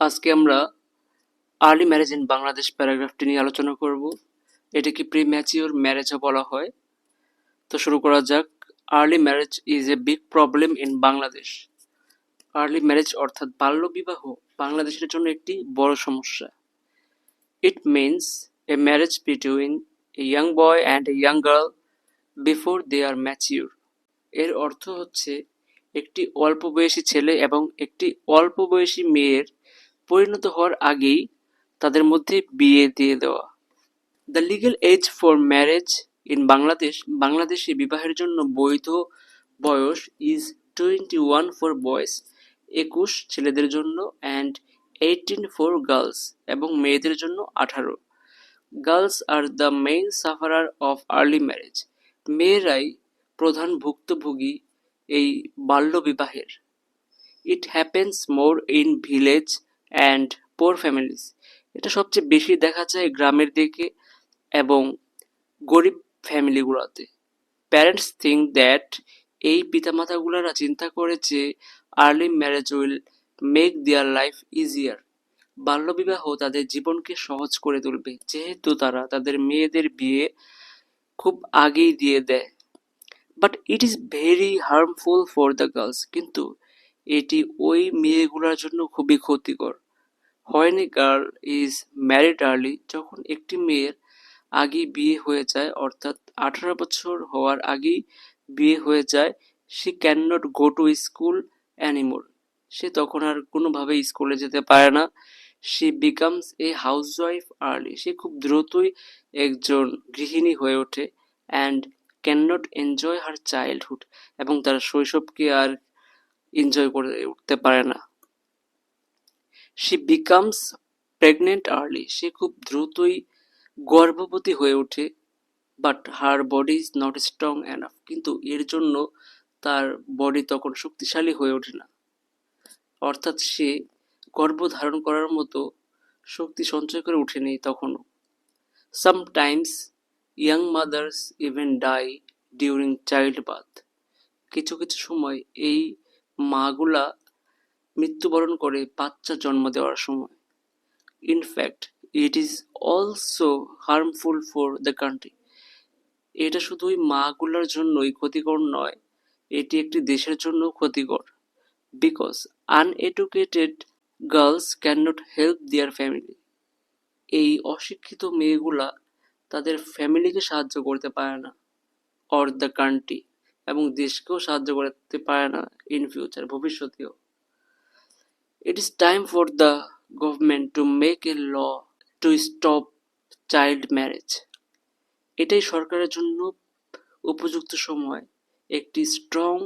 আজকে আমরা early marriage in Bangladesh প্যারাগ্রাফটি নিয়ে আলোচনা করব। এটাকে প্রি ম্যাচিওর ম্যারেজও বলা হয়? তো শুরু করা যাক। Early marriage is a big problem in Bangladesh early marriage অর্থাৎ বাল্য বিবাহ বাংলাদেশের জন্য একটি বড় সমস্যা। It means a marriage between a young boy and a young girl before they are mature এর অর্থ হচ্ছে একটি অল্প বয়সী ছেলে এবং একটি অল্প বয়সী মেয়ের পরিণত হওয়ার আগেই তাদের মধ্যে বিয়ে দিয়ে দেওয়া। The legal age for marriage in Bangladesh বাংলাদেশে বিবাহের জন্য বৈধ বয়স is twenty one for boys একুশ ছেলেদের জন্য অ্যান্ড এইটিন ফর গার্লস এবং মেয়েদের জন্য আঠারো। Girls are the main sufferer of early marriage মেয়েরাই প্রধান ভুক্তভোগী এই বাল্যবিবাহের। It happens more in village and poor families এটা সবচেয়ে বেশি দেখা যায় গ্রামের দিকে এবং গরিব ফ্যামিলিগুলোতে প্যারেন্টস থিঙ্ক দ্যাট এই পিতামাতাগুলোরা চিন্তা করে যে early marriage will make their life easier বাল্যবিবাহ তাদের জীবনকে সহজ করে তুলবে। যেহেতু তারা তাদের মেয়েদের বিয়ে খুব আগেই দিয়ে দেয়। But it is very harmful for the girls কিন্তু এটি ওই মেয়েগুলোর জন্য খুবই ক্ষতিকর। হয়নি গার্ল ইজ ম্যারিড আর্লি যখন একটি মেয়ের আগেই বিয়ে হয়ে যায়, অর্থাৎ আঠারো বছর হওয়ার আগেই বিয়ে হয়ে যায়, সে can not go to school anymore সে তখন আর কোনোভাবে স্কুলে যেতে পারে না। সে becomes a house wife early সে খুব দ্রুতই একজন গৃহিণী হয়ে ওঠে and can not enjoy her childhood এবং তার শৈশবকে আর এনজয় করে উঠতে পারে না। সি বিকামস প্রেগনেন্ট আর্লি সে খুব দ্রুতই গর্ভবতী হয়ে ওঠে but her body is not strong enough কিন্তু এর জন্য তার বডি তখন শক্তিশালী হয়ে ওঠে না। অর্থাৎ সে গর্ভধারণ করার মতো শক্তি সঞ্চয় করে ওঠেনি তখনও। Sometimes young mothers even die during child birth কিছু কিছু সময় এই মাগুলা মৃত্যুবরণ করে বাচ্চা জন্ম দেওয়ার সময়। In fact it is also harmful for the country এটা শুধুই মাগুলার জন্যই ক্ষতিকর নয়, এটি একটি দেশের জন্য ক্ষতিকর। Because uneducated girls can not help their family এই অশিক্ষিত মেয়েগুলা তাদের ফ্যামিলিকে সাহায্য করতে পারে না অর দ্য কান্ট্রি এবং দেশকেও সাহায্য করতে পারে না ইন ফিউচার ভবিষ্যতেও। It is time for the government to make a law to stop child marriage এটাই সরকারের জন্য উপযুক্ত সময়। একটি স্ট্রং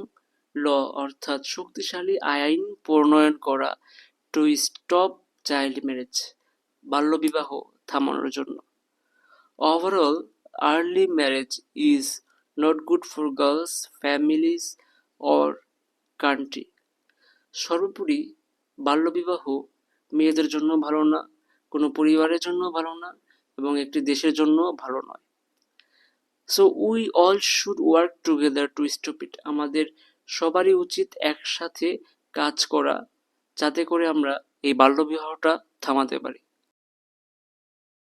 ল অর্থাৎ শক্তিশালী আইন প্রণয়ন করা টু স্টপ চাইল্ড ম্যারেজ বাল্যবিবাহ থামানোর জন্য। Overall early marriage is not good for girls families or country সর্বোপরি বাল্যবিবাহ মেয়েদের জন্য ভালো না, কোনো পরিবারের জন্য ভালো না, এবং একটি দেশের জন্য ভালো নয়। So we all should work together to stop it আমাদের সবারই উচিত একসাথে কাজ করা, যাতে করে আমরা এই বাল্যবিবাহটা থামাতে পারি।